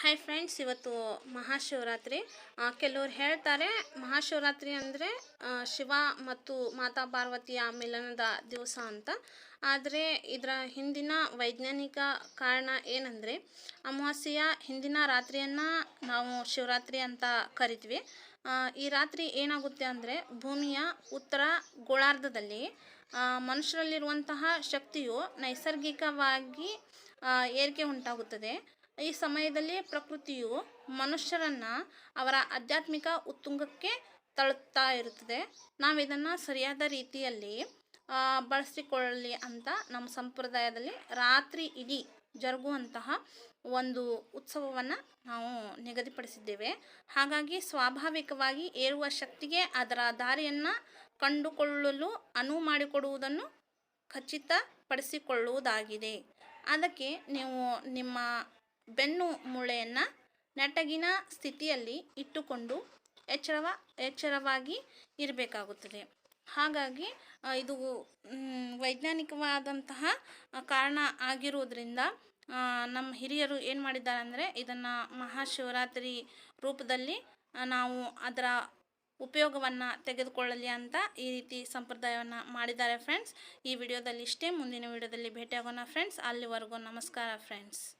Hi friends ಇವತ್ತು ಮಹಾಶಿವರಾತ್ರಿ. ಕೆಲವರು ಹೇಳ್ತಾರೆ, ಮಹಾಶಿವರಾತ್ರಿ ಅಂದರೆ ಶಿವ ಮತ್ತು ಮಾತಾ ಪಾರ್ವತಿಯ ಮಿಲನದ ದಿವಸ ಅಂತ. ಆದರೆ ಇದರ ಹಿಂದಿನ ವೈಜ್ಞಾನಿಕ ಕಾರಣ ಏನಂದರೆ, ಅಮಾವಾಸ್ಯೆಯ ಹಿಂದಿನ ರಾತ್ರಿಯನ್ನು ನಾವು ಶಿವರಾತ್ರಿ ಅಂತ ಕರಿತೀವಿ. ಈ ರಾತ್ರಿ ಏನಾಗುತ್ತೆ ಅಂದರೆ, ಭೂಮಿಯ ಉತ್ತರ ಗೋಳಾರ್ಧದಲ್ಲಿ ಮನುಷ್ಯರಲ್ಲಿರುವಂತಹ ಶಕ್ತಿಯು ನೈಸರ್ಗಿಕವಾಗಿ ಏರಿಕೆ ಉಂಟಾಗುತ್ತದೆ. ಈ ಸಮಯದಲ್ಲಿ ಪ್ರಕೃತಿಯು ಮನುಷ್ಯರನ್ನು ಅವರ ಆಧ್ಯಾತ್ಮಿಕ ಉತ್ತುಂಗಕ್ಕೆ ತಳುತ್ತಾ ಇರುತ್ತದೆ. ನಾವು ಇದನ್ನು ಸರಿಯಾದ ರೀತಿಯಲ್ಲಿ ಬಳಸಿಕೊಳ್ಳಲಿ ಅಂತ ನಮ್ಮ ಸಂಪ್ರದಾಯದಲ್ಲಿ ರಾತ್ರಿ ಇಡೀ ಜರುಗುವಂತಹ ಒಂದು ಉತ್ಸವವನ್ನು ನಾವು ನಿಗದಿಪಡಿಸಿದ್ದೇವೆ. ಹಾಗಾಗಿ ಸ್ವಾಭಾವಿಕವಾಗಿ ಏರುವ ಶಕ್ತಿಗೆ ಅದರ ದಾರಿಯನ್ನು ಕಂಡುಕೊಳ್ಳಲು, ಅನುವು ಮಾಡಿಕೊಡುವುದನ್ನು ಖಚಿತಪಡಿಸಿಕೊಳ್ಳುವುದಾಗಿದೆ. ಅದಕ್ಕೆ ನೀವು ನಿಮ್ಮ ಬೆನ್ನು ಮೂಳೆಯನ್ನು ನೆಟ್ಟಗಿನ ಸ್ಥಿತಿಯಲ್ಲಿ ಇಟ್ಟುಕೊಂಡು ಎಚ್ಚರವ, ಎಚ್ಚರವಾಗಿ ಇರಬೇಕಾಗುತ್ತದೆ. ಹಾಗಾಗಿ ಇದು ವೈಜ್ಞಾನಿಕವಾದಂತಹ ಕಾರಣ ಆಗಿರುವುದರಿಂದ ನಮ್ಮ ಹಿರಿಯರು ಏನು ಮಾಡಿದ್ದಾರೆ ಅಂದರೆ ಇದನ್ನು ಮಹಾಶಿವರಾತ್ರಿ ರೂಪದಲ್ಲಿ ನಾವು ಅದರ ಉಪಯೋಗವನ್ನು ತೆಗೆದುಕೊಳ್ಳಲಿ ಅಂತ ಈ ರೀತಿ ಸಂಪ್ರದಾಯವನ್ನು ಮಾಡಿದ್ದಾರೆ ಫ್ರೆಂಡ್ಸ್ ಈ ವಿಡಿಯೋದಲ್ಲಿ ಇಷ್ಟೇ. ಮುಂದಿನ ವಿಡಿಯೋದಲ್ಲಿ ಭೇಟಿಯಾಗೋಣ ಫ್ರೆಂಡ್ಸ್ ಅಲ್ಲಿವರೆಗೂ ನಮಸ್ಕಾರ ಫ್ರೆಂಡ್ಸ್